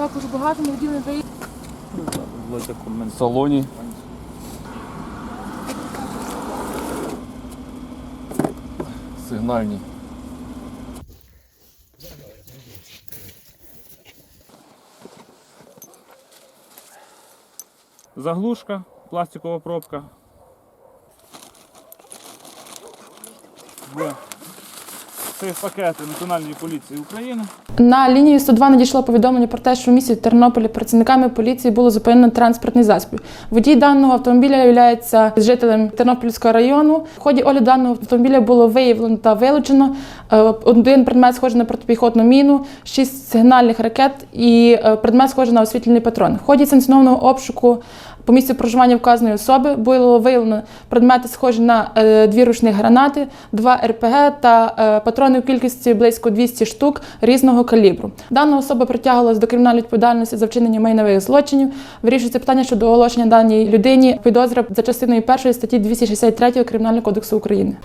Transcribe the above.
Також багато невділих виїзд. В салоні. Сигнальні. Заглушка, пластикова пробка. Є. Це пакети Національної поліції України. На лінію 102 надійшло повідомлення про те, що в місті Тернополі працівниками поліції було зупинено транспортний засіб. Водій даного автомобіля є жителем Тернопільського району. В ході огляду даного автомобіля було виявлено та вилучено е, один предмет, схожий на протипіхотну міну, шість сигнальних ракет і е, предмет, схожий на освітлювальний патрон. В ході санкціонованого обшуку по місцю проживання вказаної особи було виявлено предмети, схожі на е, дві ручні гранати, два РПГ та е, патрони в кількості близько 200 штук різного калібру. Дана особа притягувалась до кримінальної відповідальності за вчинення майнових злочинів. Вирішується питання щодо оголошення даній людині підозри за частиною першої статті 263 Кримінального кодексу України.